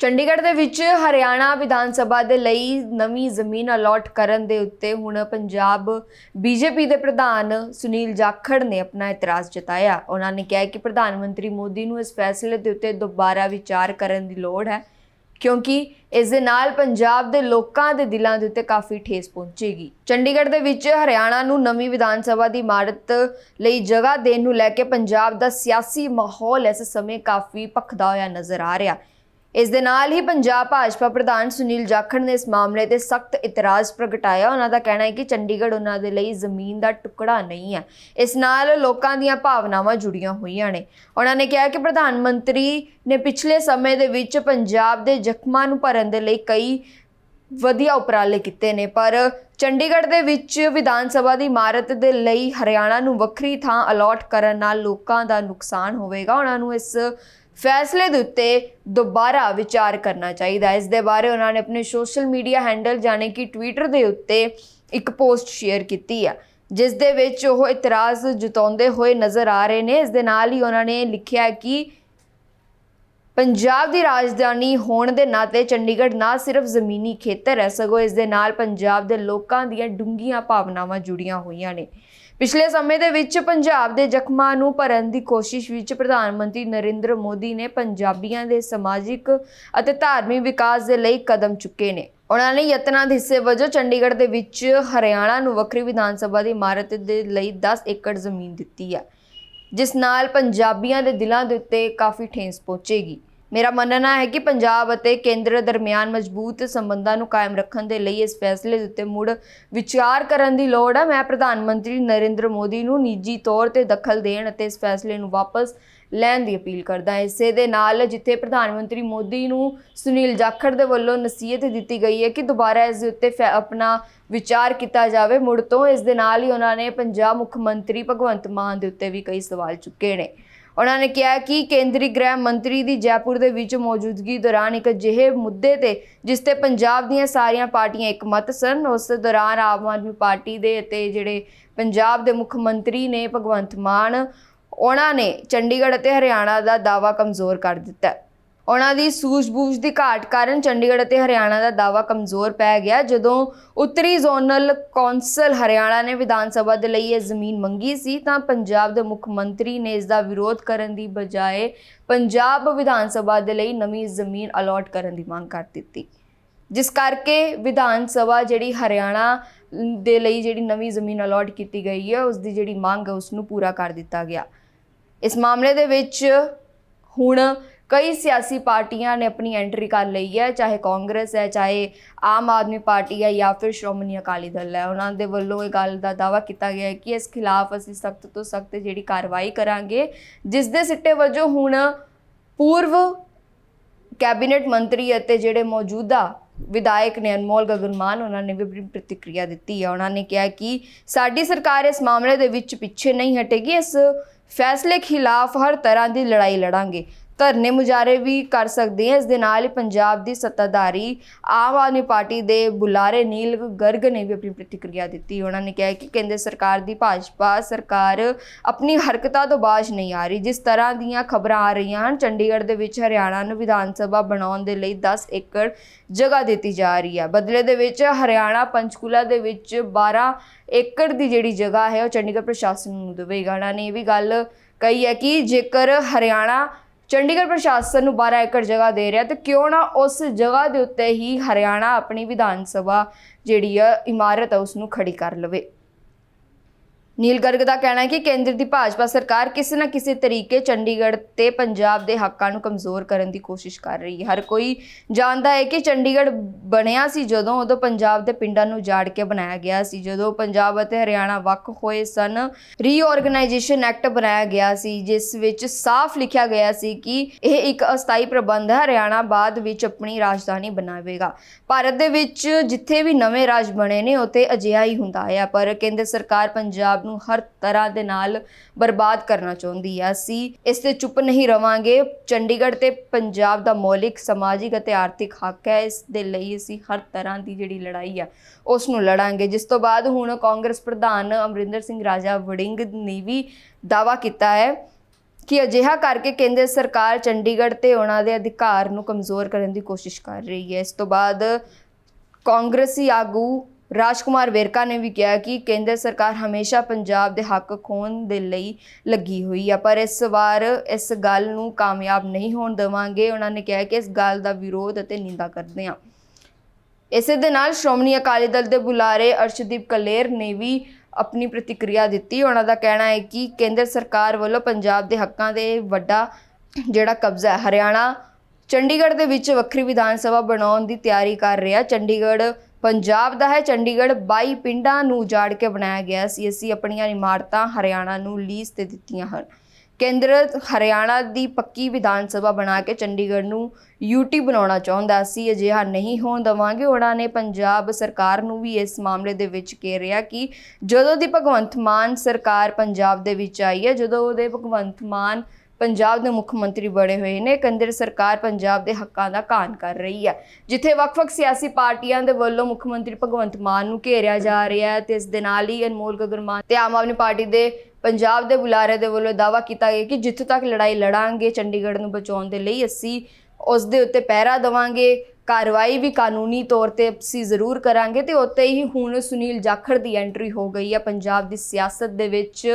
ਚੰਡੀਗੜ੍ਹ ਦੇ ਵਿੱਚ ਹਰਿਆਣਾ ਵਿਧਾਨ ਸਭਾ ਦੇ ਲਈ ਨਵੀਂ ਜ਼ਮੀਨ ਅਲਾਟ ਕਰਨ ਦੇ ਉੱਤੇ ਹੁਣ ਪੰਜਾਬ ਬੀਜੇਪੀ ਦੇ ਪ੍ਰਧਾਨ ਸੁਨੀਲ ਜਾਖੜ ਨੇ ਆਪਣਾ ਇਤਰਾਜ਼ ਜਤਾਇਆ। ਉਹਨਾਂ ਨੇ ਕਿਹਾ ਕਿ ਪ੍ਰਧਾਨ ਮੰਤਰੀ ਮੋਦੀ ਨੂੰ ਇਸ ਫੈਸਲੇ ਦੇ ਉੱਤੇ ਦੁਬਾਰਾ ਵਿਚਾਰ ਕਰਨ ਦੀ ਲੋੜ ਹੈ, ਕਿਉਂਕਿ ਇਸ ਦੇ ਨਾਲ ਪੰਜਾਬ ਦੇ ਲੋਕਾਂ ਦੇ ਦਿਲਾਂ ਦੇ ਉੱਤੇ ਕਾਫੀ ਠੇਸ ਪਹੁੰਚੇਗੀ। ਚੰਡੀਗੜ੍ਹ ਦੇ ਵਿੱਚ ਹਰਿਆਣਾ ਨੂੰ ਨਵੀਂ ਵਿਧਾਨ ਸਭਾ ਦੀ ਇਮਾਰਤ ਲਈ ਜਗ੍ਹਾ ਦੇਣ ਨੂੰ ਲੈ ਕੇ ਪੰਜਾਬ ਦਾ ਸਿਆਸੀ ਮਾਹੌਲ ਇਸ ਸਮੇਂ ਕਾਫੀ ਭਖਦਾ ਹੋਇਆ ਨਜ਼ਰ ਆ ਰਿਹਾ। ਇਸ ਦੇ ਨਾਲ ਹੀ ਪੰਜਾਬ ਭਾਜਪਾ ਪ੍ਰਧਾਨ ਸੁਨੀਲ ਜਾਖੜ ਨੇ ਇਸ ਮਾਮਲੇ ਤੇ ਸਖਤ ਇਤਰਾਜ਼ ਪ੍ਰਗਟਾਇਆ। ਉਹਨਾਂ ਦਾ ਕਹਿਣਾ ਹੈ ਕਿ ਚੰਡੀਗੜ੍ਹ ਉਹਨਾਂ ਦੇ ਲਈ ਜ਼ਮੀਨ ਦਾ ਟੁਕੜਾ ਨਹੀਂ ਹੈ। ਇਸ ਨਾਲ ਲੋਕਾਂ ਦੀਆਂ ਭਾਵਨਾਵਾਂ ਜੁੜੀਆਂ ਹੋਈਆਂ ਨੇ। ਉਹਨਾਂ ਨੇ ਕਿਹਾ ਕਿ ਪ੍ਰਧਾਨ ਮੰਤਰੀ ਨੇ ਪਿਛਲੇ ਸਮੇਂ ਦੇ ਵਿੱਚ ਪੰਜਾਬ ਦੇ ਜ਼ਖਮਾਂ ਨੂੰ ਭਰਨ ਦੇ ਲਈ ਕਈ ਵਧੀਆ ਉਪਰਾਲੇ ਕੀਤੇ ਨੇ, ਪਰ ਚੰਡੀਗੜ੍ਹ ਦੇ ਵਿੱਚ ਵਿਧਾਨ ਸਭਾ ਦੀ ਇਮਾਰਤ ਦੇ ਲਈ ਹਰਿਆਣਾ ਨੂੰ ਵੱਖਰੀ ਥਾਂ ਅਲਾਟ ਕਰਨ ਨਾਲ ਲੋਕਾਂ ਦਾ ਨੁਕਸਾਨ ਹੋਵੇਗਾ। ਉਹਨਾਂ ਨੂੰ ਇਸ ਫੈਸਲੇ ਦੇ ਉੱਤੇ ਦੁਬਾਰਾ ਵਿਚਾਰ ਕਰਨਾ ਚਾਹੀਦਾ ਇਸ ਦੇ ਬਾਰੇ ਉਹਨਾਂ ਨੇ ਆਪਣੇ ਸੋਸ਼ਲ ਮੀਡੀਆ ਹੈਂਡਲ ਜਾਣੇ ਕਿ ਟਵਿੱਟਰ ਦੇ ਉੱਤੇ ਇੱਕ ਪੋਸਟ ਸ਼ੇਅਰ ਕੀਤੀ ਆ, ਜਿਸ ਦੇ ਵਿੱਚ ਉਹ ਇਤਰਾਜ਼ ਜਤਾਉਂਦੇ ਹੋਏ ਨਜ਼ਰ ਆ ਰਹੇ ਨੇ। ਇਸ ਦੇ ਨਾਲ ਹੀ ਉਹਨਾਂ ਨੇ ਲਿਖਿਆ ਕਿ ਪੰਜਾਬ ਦੀ ਰਾਜਧਾਨੀ ਹੋਣ ਦੇ ਨਾਤੇ ਚੰਡੀਗੜ੍ਹ ਨਾ ਸਿਰਫ ਜ਼ਮੀਨੀ ਖੇਤਰ ਹੈ, ਸਗੋਂ ਇਸ ਦੇ ਨਾਲ ਪੰਜਾਬ ਦੇ ਲੋਕਾਂ ਦੀਆਂ ਡੂੰਘੀਆਂ ਭਾਵਨਾਵਾਂ ਜੁੜੀਆਂ ਹੋਈਆਂ ਨੇ। ਪਿਛਲੇ ਸਮੇਂ ਦੇ ਵਿੱਚ ਪੰਜਾਬ ਦੇ ਜ਼ਖਮਾਂ ਨੂੰ ਭਰਨ ਦੀ ਕੋਸ਼ਿਸ਼ ਵਿੱਚ ਪ੍ਰਧਾਨ ਮੰਤਰੀ ਨਰਿੰਦਰ ਮੋਦੀ ਨੇ ਪੰਜਾਬੀਆਂ ਦੇ ਸਮਾਜਿਕ ਅਤੇ ਧਾਰਮਿਕ ਵਿਕਾਸ ਦੇ ਲਈ ਕਦਮ ਚੁੱਕੇ ਨੇ। ਉਹਨਾਂ ਨੇ ਯਤਨਾਂ ਦੇ ਹਿੱਸੇ ਵਜੋਂ ਚੰਡੀਗੜ੍ਹ ਦੇ ਵਿੱਚ ਹਰਿਆਣਾ ਨੂੰ ਵੱਖਰੀ ਵਿਧਾਨ ਸਭਾ ਦੀ ਇਮਾਰਤ ਦੇ ਲਈ 10 ਏਕੜ ਜ਼ਮੀਨ ਦਿੱਤੀ ਹੈ, ਜਿਸ ਨਾਲ ਪੰਜਾਬੀਆਂ ਦੇ ਦਿਲਾਂ ਦੇ ਉੱਤੇ ਕਾਫੀ ਠੇਸ ਪਹੁੰਚੇਗੀ। ਮੇਰਾ ਮੰਨਣਾ ਹੈ ਕਿ ਪੰਜਾਬ ਅਤੇ ਕੇਂਦਰ ਦਰਮਿਆਨ ਮਜ਼ਬੂਤ ਸੰਬੰਧਾਂ ਨੂੰ ਕਾਇਮ ਰੱਖਣ ਦੇ ਲਈ ਇਸ ਫੈਸਲੇ ਦੇ ਉੱਤੇ ਮੁੜ ਵਿਚਾਰ ਕਰਨ ਦੀ ਲੋੜ ਹੈ ਮੈਂ ਪ੍ਰਧਾਨ ਮੰਤਰੀ ਨਰਿੰਦਰ ਮੋਦੀ ਨੂੰ ਨਿੱਜੀ ਤੌਰ ਤੇ ਦਖਲ ਦੇਣ ਅਤੇ ਇਸ ਫੈਸਲੇ ਨੂੰ ਵਾਪਸ ਲੈਣ ਦੀ ਅਪੀਲ ਕਰਦਾ ਹਾਂ। ਇਸੇ ਦੇ ਨਾਲ ਜਿੱਥੇ ਪ੍ਰਧਾਨ ਮੰਤਰੀ ਮੋਦੀ ਨੂੰ ਸੁਨੀਲ ਜਾਖੜ ਦੇ ਵੱਲੋਂ ਨਸੀਹਤ ਦਿੱਤੀ ਗਈ ਹੈ ਕਿ ਦੁਬਾਰਾ ਇਸ ਦੇ ਉੱਤੇ ਫੈ- ਆਪਣਾ ਵਿਚਾਰ ਕੀਤਾ ਜਾਵੇ, ਮੁੜ ਤੋਂ ਇਸ ਦੇ ਨਾਲ ਹੀ ਉਹਨਾਂ ਨੇ ਪੰਜਾਬ ਮੁੱਖ ਮੰਤਰੀ ਭਗਵੰਤ ਮਾਨ ਦੇ ਉੱਤੇ ਵੀ ਕਈ ਸਵਾਲ ਚੁੱਕੇ ਨੇ। ਉਹਨਾਂ ਨੇ ਕਿਹਾ ਕਿ ਕੇਂਦਰੀ ਗ੍ਰਹਿ ਮੰਤਰੀ ਦੀ ਜੈਪੁਰ ਦੇ ਵਿੱਚ ਮੌਜੂਦਗੀ ਦੌਰਾਨ ਇੱਕ ਅਜਿਹੇ ਮੁੱਦੇ ਤੇ ਜਿਸ ਤੇ ਪੰਜਾਬ ਦੀਆਂ ਸਾਰੀਆਂ ਪਾਰਟੀਆਂ ਇਕਮਤ ਸਨ, ਉਸ ਦੌਰਾਨ ਆਮ ਆਦਮੀ ਪਾਰਟੀ ਦੇ ਅਤੇ ਜਿਹੜੇ ਪੰਜਾਬ ਦੇ ਮੁੱਖ ਮੰਤਰੀ ਨੇ ਭਗਵੰਤ ਮਾਨ, ਉਹਨਾਂ ਨੇ ਚੰਡੀਗੜ੍ਹ ਅਤੇ ਹਰਿਆਣਾ ਦਾ ਦਾਅਵਾ ਕਮਜ਼ੋਰ ਕਰ ਦਿੱਤਾ। ਉਹਨਾਂ ਦੀ ਸੂਝ-ਬੂਝ ਦੀ ਘਾਟ ਕਾਰਨ ਚੰਡੀਗੜ੍ਹ ਅਤੇ ਹਰਿਆਣਾ ਦਾ ਦਾਅਵਾ ਕਮਜ਼ੋਰ ਪੈ ਗਿਆ। ਜਦੋਂ ਉੱਤਰੀ ਜ਼ੋਨਲ ਕੌਂਸਲ ਹਰਿਆਣਾ ਨੇ ਵਿਧਾਨ ਸਭਾ ਦੇ ਲਈ ਇਹ ਜ਼ਮੀਨ ਮੰਗੀ ਸੀ, ਤਾਂ ਪੰਜਾਬ ਦੇ ਮੁੱਖ ਮੰਤਰੀ ਨੇ ਇਸ ਦਾ ਵਿਰੋਧ ਕਰਨ ਦੀ ਬਜਾਏ ਪੰਜਾਬ ਵਿਧਾਨ ਸਭਾ ਦੇ ਲਈ ਨਵੀਂ ਜ਼ਮੀਨ ਅਲਾਟ ਕਰਨ ਦੀ ਮੰਗ ਕਰ ਦਿੱਤੀ। ਜਿਸ ਕਰਕੇ ਵਿਧਾਨ ਸਭਾ ਜਿਹੜੀ ਹਰਿਆਣਾ ਦੇ ਲਈ ਜਿਹੜੀ ਨਵੀਂ ਜ਼ਮੀਨ ਅਲਾਟ ਕੀਤੀ ਗਈ ਹੈ, ਉਸ ਦੀ ਜਿਹੜੀ ਮੰਗ ਹੈ ਉਸ ਨੂੰ ਪੂਰਾ ਕਰ ਦਿੱਤਾ ਗਿਆ। ਇਸ ਮਾਮਲੇ ਦੇ ਵਿੱਚ ਹੁਣ ਕਈ ਸਿਆਸੀ ਪਾਰਟੀਆਂ ਨੇ ਆਪਣੀ ਐਂਟਰੀ ਕਰ ਲਈ ਹੈ, ਚਾਹੇ ਕਾਂਗਰਸ ਹੈ, ਚਾਹੇ ਆਮ ਆਦਮੀ ਪਾਰਟੀ ਹੈ ਜਾਂ ਫਿਰ ਸ਼੍ਰੋਮਣੀ ਅਕਾਲੀ ਦਲ ਹੈ। ਉਹਨਾਂ ਦੇ ਵੱਲੋਂ ਇਹ ਗੱਲ ਦਾ ਦਾਅਵਾ ਕੀਤਾ ਗਿਆ ਹੈ ਕਿ ਇਸ ਖਿਲਾਫ ਅਸੀਂ ਸਖਤ ਤੋਂ ਸਖਤ ਜਿਹੜੀ ਕਾਰਵਾਈ ਕਰਾਂਗੇ, ਜਿਸ ਦੇ ਸਿੱਟੇ ਵਜੋਂ ਹੁਣ ਪੂਰਵ ਕੈਬਨਿਟ ਮੰਤਰੀ ਅਤੇ ਜਿਹੜੇ ਮੌਜੂਦਾ ਵਿਧਾਇਕ ਨੇ ਅਨਮੋਲ ਗਗਨਮਾਨ, ਉਹਨਾਂ ਨੇ ਵੀ ਪ੍ਰਤੀਕਿਰਿਆ ਦਿੱਤੀ ਹੈ। ਉਹਨਾਂ ਨੇ ਕਿਹਾ ਕਿ ਸਾਡੀ ਸਰਕਾਰ ਇਸ ਮਾਮਲੇ ਦੇ ਵਿੱਚ ਪਿੱਛੇ ਨਹੀਂ ਹਟੇਗੀ, ਇਸ ਫੈਸਲੇ ਖਿਲਾਫ ਹਰ ਤਰ੍ਹਾਂ ਦੀ ਲੜਾਈ ਲੜਾਂਗੇ। ਧਰਨੇ ਮੁਜ਼ਾਹਰੇ ਵੀ ਕਰ ਸਕਦੇ ਹਾਂ। ਇਸ ਦੇ ਨਾਲ ਹੀ ਪੰਜਾਬ ਦੀ ਸੱਤਾਧਾਰੀ ਆਮ ਆਦਮੀ ਪਾਰਟੀ ਦੇ ਬੁਲਾਰੇ ਨੀਲ ਗਰਗ ਨੇ ਵੀ ਆਪਣੀ ਪ੍ਰਤੀਕਿਰਿਆ ਦਿੱਤੀ। ਉਹਨਾਂ ਨੇ ਕਿਹਾ ਕਿ ਕੇਂਦਰ ਸਰਕਾਰ ਦੀ ਭਾਜਪਾ ਸਰਕਾਰ ਆਪਣੀ ਹਰਕਤਾਂ ਤੋਂ ਬਾਜ਼ ਨਹੀਂ ਆ ਰਹੀ। ਜਿਸ ਤਰ੍ਹਾਂ ਦੀਆਂ ਖਬਰਾਂ ਆ ਰਹੀਆਂ ਹਨ, ਚੰਡੀਗੜ੍ਹ ਦੇ ਵਿੱਚ ਹਰਿਆਣਾ ਨੂੰ ਵਿਧਾਨ ਸਭਾ ਬਣਾਉਣ ਦੇ ਲਈ 10 ਏਕੜ ਜਗ੍ਹਾ ਦਿੱਤੀ ਜਾ ਰਹੀ ਹੈ। ਬਦਲੇ ਦੇ ਵਿੱਚ ਹਰਿਆਣਾ ਪੰਚਕੂਲਾ ਦੇ ਵਿੱਚ 12 ਏਕੜ ਦੀ ਜਿਹੜੀ ਜਗ੍ਹਾ ਹੈ, ਉਹ ਚੰਡੀਗੜ੍ਹ ਪ੍ਰਸ਼ਾਸਨ ਨੂੰ ਦੇਵੇਗਾ। ਉਹਨਾਂ ਨੇ ਇਹ ਵੀ ਗੱਲ ਕਹੀ ਹੈ ਕਿ ਜੇਕਰ ਹਰਿਆਣਾ ਚੰਡੀਗੜ੍ਹ ਪ੍ਰਸ਼ਾਸਨ ਨੂੰ 12 ਏਕੜ ਜਗ੍ਹਾ ਦੇ ਰਿਹਾ ਤੇ ਕਿਉਂ ਨਾ ਉਸ ਜਗ੍ਹਾ ਦੇ ਉੱਤੇ ਹੀ ਹਰਿਆਣਾ ਆਪਣੀ ਵਿਧਾਨ ਸਭਾ ਜਿਹੜੀ ਆ, ਇਮਾਰਤ ਆ ਉਸ ਨੂੰ ਖੜੀ ਕਰ ਲਵੇ। ਨੀਲ ਗਰਗ ਦਾ ਕਹਿਣਾ ਹੈ ਕਿ ਕੇਂਦਰ ਦੀ ਭਾਜਪਾ ਸਰਕਾਰ ਕਿਸੇ ਨਾ ਕਿਸੇ ਤਰੀਕੇ ਚੰਡੀਗੜ੍ਹ ਤੇ ਪੰਜਾਬ ਦੇ ਹੱਕਾਂ ਨੂੰ ਕਮਜ਼ੋਰ ਕਰਨ ਦੀ ਕੋਸ਼ਿਸ਼ ਕਰ ਰਹੀ ਹੈ। ਹਰ ਕੋਈ ਜਾਣਦਾ ਹੈ ਕਿ ਚੰਡੀਗੜ੍ਹ ਬਣਿਆ ਸੀ ਜਦੋਂ ਉਦੋਂ ਪੰਜਾਬ ਦੇ ਪਿੰਡਾਂ ਨੂੰ ਜਾੜ ਕੇ ਬਣਾਇਆ ਗਿਆ ਸੀ। ਜਦੋਂ ਪੰਜਾਬ ਅਤੇ ਹਰਿਆਣਾ ਵੱਖ ਹੋਏ ਸਨ ਰੀਆਰਗੇਨਾਈਜੇਸ਼ਨ ਐਕਟ ਬਣਾਇਆ ਗਿਆ ਸੀ, ਜਿਸ ਵਿੱਚ ਸਾਫ਼ ਲਿਖਿਆ ਗਿਆ ਸੀ ਕਿ ਇਹ ਇੱਕ ਅਸਥਾਈ ਪ੍ਰਬੰਧ ਹੈ, ਹਰਿਆਣਾ ਬਾਅਦ ਵਿੱਚ ਆਪਣੀ ਰਾਜਧਾਨੀ ਬਣਾਵੇਗਾ। ਭਾਰਤ ਦੇ ਵਿੱਚ ਜਿੱਥੇ ਵੀ ਨਵੇਂ ਰਾਜ ਬਣੇ ਨੇ, ਉੱਥੇ ਅਜਿਹਾ ਹੀ ਹੁੰਦਾ ਹੈ, ਪਰ ਕੇਂਦਰ ਸਰਕਾਰ ਪੰਜਾਬ ਨੂੰ ਹਰ ਤਰ੍ਹਾਂ ਦੇ ਨਾਲ ਬਰਬਾਦ ਕਰਨਾ ਚਾਹੁੰਦੀ ਹੈ। ਅਸੀਂ ਇਸ ਤੇ ਚੁੱਪ ਨਹੀਂ ਰਵਾਂਗੇ। ਚੰਡੀਗੜ੍ਹ ਤੇ ਪੰਜਾਬ ਦਾ ਮੌਲਿਕ, ਸਮਾਜਿਕ ਅਤੇ ਆਰਥਿਕ ਹੱਕ ਹੈ। ਇਸ ਦੇ ਲਈ ਅਸੀਂ ਹਰ ਤਰ੍ਹਾਂ ਦੀ ਜਿਹੜੀ ਲੜਾਈ ਆ ਉਸ ਨੂੰ ਲੜਾਂਗੇ। ਜਿਸ ਤੋਂ ਬਾਅਦ ਹੁਣ ਕਾਂਗਰਸ ਪ੍ਰਧਾਨ ਅਮਰਿੰਦਰ ਸਿੰਘ ਰਾਜਾ ਵੜਿੰਗ ਨੇ ਵੀ ਦਾਵਾ ਕੀਤਾ ਹੈ ਕਿ ਅਜਿਹਾ ਕਰਕੇ ਕੇਂਦਰ ਸਰਕਾਰ ਚੰਡੀਗੜ੍ਹ ਤੇ ਉਹਨਾਂ ਦੇ ਅਧਿਕਾਰ ਨੂੰ ਕਮਜ਼ੋਰ ਕਰਨ ਦੀ ਕੋਸ਼ਿਸ਼ ਕਰ ਰਹੀ ਹੈ। ਇਸ ਤੋਂ ਬਾਅਦ ਕਾਂਗਰਸੀ ਆਗੂ ਰਾਜਕੁਮਾਰ ਵੇਰਕਾ ਨੇ ਵੀ ਕਿਹਾ ਕਿ ਕੇਂਦਰ ਸਰਕਾਰ ਹਮੇਸ਼ਾ ਪੰਜਾਬ ਦੇ ਹੱਕ ਖੋਣ ਦੇ ਲਈ ਲੱਗੀ ਹੋਈ ਆ, ਪਰ ਇਸ ਵਾਰ ਇਸ ਗੱਲ ਨੂੰ ਕਾਮਯਾਬ ਨਹੀਂ ਹੋਣ ਦੇਵਾਂਗੇ। ਉਹਨਾਂ ਨੇ ਕਿਹਾ ਕਿ ਇਸ ਗੱਲ ਦਾ ਵਿਰੋਧ ਅਤੇ ਨਿੰਦਾ ਕਰਦੇ ਹਾਂ। ਇਸੇ ਦੇ ਨਾਲ ਸ਼੍ਰੋਮਣੀ ਅਕਾਲੀ ਦਲ ਦੇ ਬੁਲਾਰੇ ਅਰਸ਼ਦੀਪ ਕਲੇਰ ਨੇ ਵੀ ਆਪਣੀ ਪ੍ਰਤੀਕਿਰਿਆ ਦਿੱਤੀ। ਉਹਨਾਂ ਦਾ ਕਹਿਣਾ ਹੈ ਕਿ ਕੇਂਦਰ ਸਰਕਾਰ ਵੱਲੋਂ ਪੰਜਾਬ ਦੇ ਹੱਕਾਂ ਦੇ ਵੱਡਾ ਜਿਹੜਾ ਕਬਜ਼ਾ ਹੈ, ਹਰਿਆਣਾ ਚੰਡੀਗੜ੍ਹ ਦੇ ਵਿੱਚ ਵੱਖਰੀ ਵਿਧਾਨ ਸਭਾ ਬਣਾਉਣ ਦੀ ਤਿਆਰੀ ਕਰ ਰਿਹਾ। ਚੰਡੀਗੜ੍ਹ ਪੰਜਾਬ ਦਾ ਹੈ। ਚੰਡੀਗੜ੍ਹ 22 ਪਿੰਡਾਂ ਨੂੰ ਉਜਾੜ ਕੇ ਬਣਾਇਆ ਗਿਆ ਸੀ। ਅਸੀਂ ਆਪਣੀਆਂ ਇਮਾਰਤਾਂ ਹਰਿਆਣਾ ਨੂੰ ਲੀਜ਼ ਤੇ ਦਿੱਤੀਆਂ ਹਨ। ਕੇਂਦਰ ਹਰਿਆਣਾ ਦੀ ਪੱਕੀ ਵਿਧਾਨ ਸਭਾ ਬਣਾ ਕੇ ਚੰਡੀਗੜ੍ਹ ਨੂੰ ਯੂਟੀ ਬਣਾਉਣਾ ਚਾਹੁੰਦਾ ਸੀ, ਅਜਿਹਾ ਨਹੀਂ ਹੋਣ ਦੇਵਾਂਗੇ। ਉਹਨਾਂ ਨੇ ਪੰਜਾਬ ਸਰਕਾਰ ਨੂੰ ਵੀ ਇਸ ਮਾਮਲੇ ਦੇ ਵਿੱਚ ਘੇਰਿਆ ਕਿ ਜਦੋਂ ਦੀ ਭਗਵੰਤ ਮਾਨ ਸਰਕਾਰ ਪੰਜਾਬ ਦੇ ਵਿੱਚ ਆਈ ਹੈ, ਜਦੋਂ ਉਹਦੇ ਭਗਵੰਤ ਮਾਨ ਪੰਜਾਬ ਦੇ ਮੁੱਖ ਮੰਤਰੀ ਬਣੇ ਹੋਏ ਨੇ, ਕੇਂਦਰ ਸਰਕਾਰ ਪੰਜਾਬ ਦੇ ਹੱਕਾਂ ਦਾ ਕਾਨ ਕਰ ਰਹੀ ਹੈ, ਜਿੱਥੇ ਵੱਖ-ਵੱਖ ਸਿਆਸੀ ਪਾਰਟੀਆਂ ਦੇ ਵੱਲੋਂ ਮੁੱਖ ਮੰਤਰੀ ਭਗਵੰਤ ਮਾਨ ਨੂੰ ਘੇਰਿਆ ਜਾ ਰਿਹਾ ਹੈ ਤੇ ਇਸ ਦੇ ਨਾਲ ਹੀ ਅਨਮੋਲ ਗਗਨ ਮਾਨ ਤੇ ਆਮ ਆਦਮੀ ਪਾਰਟੀ ਦੇ ਪੰਜਾਬ ਦੇ ਬੁਲਾਰੇ ਦੇ ਵੱਲੋਂ ਦਾਅਵਾ ਕੀਤਾ ਗਿਆ ਕਿ ਜਿੱਥੇ ਤੱਕ ਲੜਾਈ ਲੜਾਂਗੇ, ਚੰਡੀਗੜ੍ਹ ਨੂੰ ਬਚਾਉਣ ਦੇ ਲਈ ਅਸੀਂ ਉਸ ਦੇ ਉੱਤੇ ਪਹਿਰਾ ਦੇਵਾਂਗੇ, ਕਾਰਵਾਈ ਵੀ ਕਾਨੂੰਨੀ ਤੌਰ ਤੇ ਅਸੀਂ ਜ਼ਰੂਰ ਕਰਾਂਗੇ ਤੇ ਉੱਤੇ ਹੀ ਹੁਣ ਸੁਨੀਲ ਜਾਖੜ ਦੀ ਐਂਟਰੀ ਹੋ ਗਈ ਹੈ ਪੰਜਾਬ ਦੀ ਸਿਆਸਤ ਦੇ ਵਿੱਚ।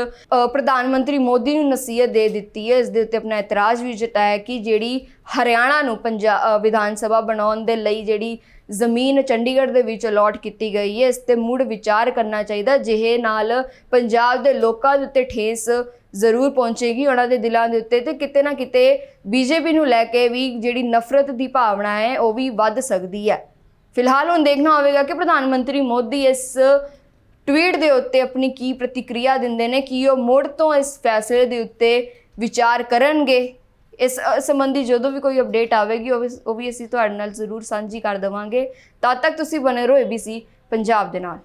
ਪ੍ਰਧਾਨ ਮੰਤਰੀ ਮੋਦੀ ਨੂੰ ਨਸੀਹਤ ਦੇ ਦਿੱਤੀ ਹੈ, ਇਸ ਦੇ ਉੱਤੇ ਆਪਣਾ ਇਤਰਾਜ਼ ਵੀ ਜਤਾਇਆ ਕਿ ਜਿਹੜੀ ਹਰਿਆਣਾ ਨੂੰ ਪੰਜਾਬ ਵਿਧਾਨ ਸਭਾ ਬਣਾਉਣ ਦੇ ਲਈ ਜਿਹੜੀ ਜ਼ਮੀਨ ਚੰਡੀਗੜ੍ਹ ਦੇ ਵਿੱਚ ਅਲਾਟ ਕੀਤੀ ਗਈ ਹੈ। ਇਸ ਤੇ ਮੁੜ ਵਿਚਾਰ ਕਰਨਾ ਚਾਹੀਦਾ। ਜਿਹੇ ਨਾਲ ਪੰਜਾਬ ਦੇ ਲੋਕਾਂ ਦੇ ਉੱਤੇ ਠੇਸ ਜ਼ਰੂਰ ਪਹੁੰਚੇਗੀ। ਉਹਨਾਂ ਦੇ ਦਿਲਾਂ ਦੇ ਉੱਤੇ ਤੇ ਕਿਤੇ ਨਾ ਕਿਤੇ ਬੀਜੇਪੀ ਨੂੰ ਲੈ ਕੇ ਵੀ ਜਿਹੜੀ ਨਫ਼ਰਤ ਦੀ ਭਾਵਨਾ ਹੈ, ਉਹ ਵੀ ਵੱਧ ਸਕਦੀ ਹੈ। ਫਿਲਹਾਲ ਹੁਣ ਦੇਖਣਾ ਹੋਵੇਗਾ ਕਿ ਪ੍ਰਧਾਨ ਮੰਤਰੀ ਮੋਦੀ ਇਸ ਟਵੀਟ ਦੇ ਉੱਤੇ ਆਪਣੀ ਕੀ ਪ੍ਰਤੀਕਿਰਿਆ ਦਿੰਦੇ ਨੇ, ਕੀ ਉਹ ਮੁੜ ਤੋਂ ਇਸ ਫੈਸਲੇ ਦੇ ਉੱਤੇ ਵਿਚਾਰ ਕਰਨਗੇ। ਇਸ ਸੰਬੰਧੀ ਜਦੋਂ ਵੀ ਕੋਈ ਅਪਡੇਟ ਆਵੇਗੀ, ਉਹ ਵੀ ਉਹ ਵੀ ਅਸੀਂ ਤੁਹਾਡੇ ਨਾਲ ਜ਼ਰੂਰ ਸਾਂਝੀ ਕਰ ਦੇਵਾਂਗੇ। ਤਦ ਤੱਕ ਤੁਸੀਂ ਬਨੇ ਰਹੋ ABC ਪੰਜਾਬ ਦੇ ਨਾਲ।